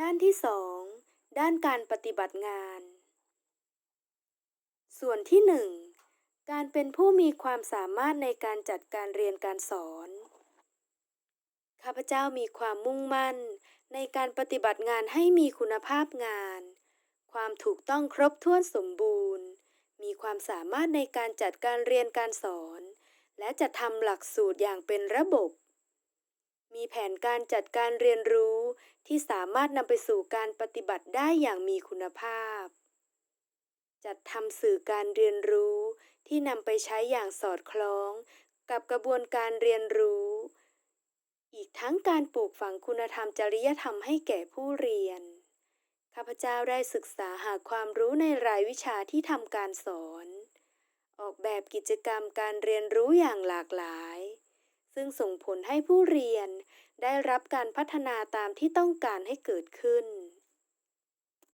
ด้านที่สองด้านการปฏิบัติงาน ส่วนที่หนึ่งการเป็นผู้มีความสามารถในการจัดการเรียนการสอน ข้าพเจ้ามีความมุ่งมั่น ในการปฏิบัติงานให้มีคุณภาพงาน ความถูกต้องครบถ้วนสมบูรณ์ มีความสามารถในการจัดการเรียนการสอน และจะทำหลักสูตรอย่างเป็นระบบ มีแผนการจัดการเรียนรู้ ที่สามารถนำไปสู่การปฏิบัติได้อย่างมีคุณภาพ จัดทำสื่อการเรียนรู้ที่นำไปใช้อย่างสอดคล้อง กับกระบวนการเรียนรู้ อีกทั้งการปลูกฝังคุณธรรมจริยธรรมให้แก่ผู้เรียน ข้าพเจ้าได้ศึกษาหาความรู้ในรายวิชาที่ทำการสอน ออกแบบกิจกรรมการเรียนรู้อย่างหลากหลาย ซึ่งส่งผลให้ผู้เรียน ได้รับการพัฒนาตามที่ต้องการให้เกิดขึ้น